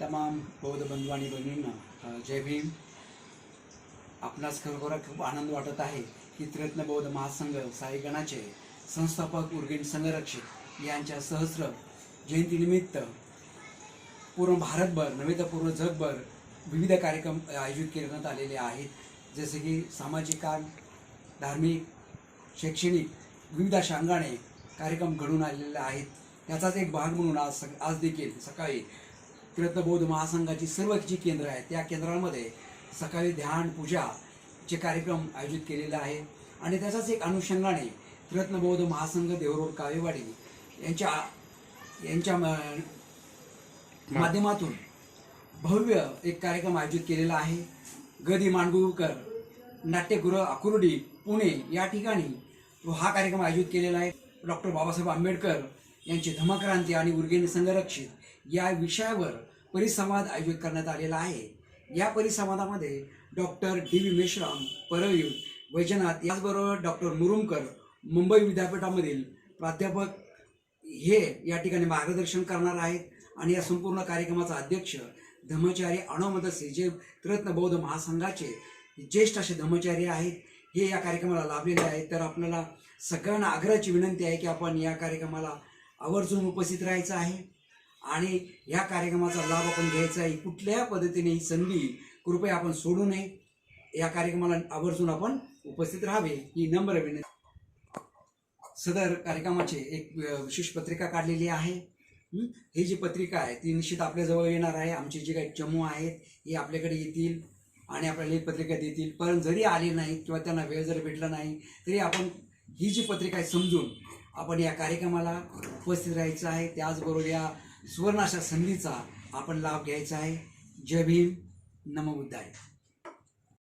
तमाम बौद्ध बंधू आणि बहिणींना जय भीम. आपणास खरोखर खूप आनंद वाटत आहे की त्रिरत्न बौद्ध महासंघ साईगणाचे संस्थापक उर्गेन संघरक्षक यांच्या सहस्र जयंतीनिमित्त पूर्ण भारतभर नव्हे तर पूर्ण जगभर विविध कार्यक्रम आयोजित करण्यात आलेले आहेत. जसे की सामाजिक काम धार्मिक शैक्षणिक विविध अशा अंगाने कार्यक्रम घडून आलेले आहेत. त्याचाच एक भाग म्हणून आज सग आज देखील सकाळी त्रिरत्न महासंघाची सर्व जी केंद्र आहेत त्या केंद्रांमध्ये सकाळी ध्यान पूजाचे कार्यक्रम आयोजित केलेले आहे आणि त्याचाच एक अनुषंगाने त्रिरत्न महासंघ देवरोड कावेवाडी यांच्या यांच्या म- माध्यमातून भव्य एक कार्यक्रम आयोजित केलेला आहे. गदी मांडगुळकर नाट्यगृह आकुर्डी पुणे या ठिकाणी हा कार्यक्रम आयोजित केलेला आहे. डॉक्टर बाबासाहेब आंबेडकर यांची धमक्रांती आणि उर्गेन संरक्षित या विषयावर परिसंवाद आयोजित करण्यात आलेला आहे. या परिसंवादामध्ये doctor D V Meshram Parveer Vaijnath याचबरोबर डॉक्टर मुरुमकर मुंबई विद्यापीठामधील प्राध्यापक हे या ठिकाणी मार्गदर्शन करणार आहेत. आणि या संपूर्ण कार्यक्रमाचा अध्यक्ष धम्मचारी अणोमदसे जे रत्न बौद्ध महासंघाचे ज्येष्ठ असे धम्मचारी आहेत हे या कार्यक्रमाला लाभलेले आहेत. तर आपल्याला सगळ्यांना आग्रहाची विनंती आहे की आपण या कार्यक्रमाला आवर्जून उपस्थित राहायचं आहे. आणि या कार्यक्रमाचा लाभ आपण घ्यायचा आहे. कुठल्याही पद्धतीने ही संधी कृपया आपण सोडू नये. या कार्यक्रमाला आवर्जून आपण उपस्थित राहावे ही नम्र विनंती. सदर कार्यक्रमाची एक विशेष पत्रिका काढलेली आहे. ही जी पत्रिका आहे ती निश्चित आपल्याजवळ येणार आहे. आमचे जे काही चमू आहेत हे आपल्याकडे येतील आणि आपल्याला ही पत्रिका देतील. पण जरी आले नाही किंवा त्यांना वेळ जर भेटला नाही तरी आपण ही जी पत्रिका आहे समजून आपण या कार्यक्रमाला उपस्थित राहायचं आहे. त्याचबरोबर या सुवर्ण अशा संधीचा आपण लाभ घ्यायचा आहे. जय भीम. नमबुद्धाय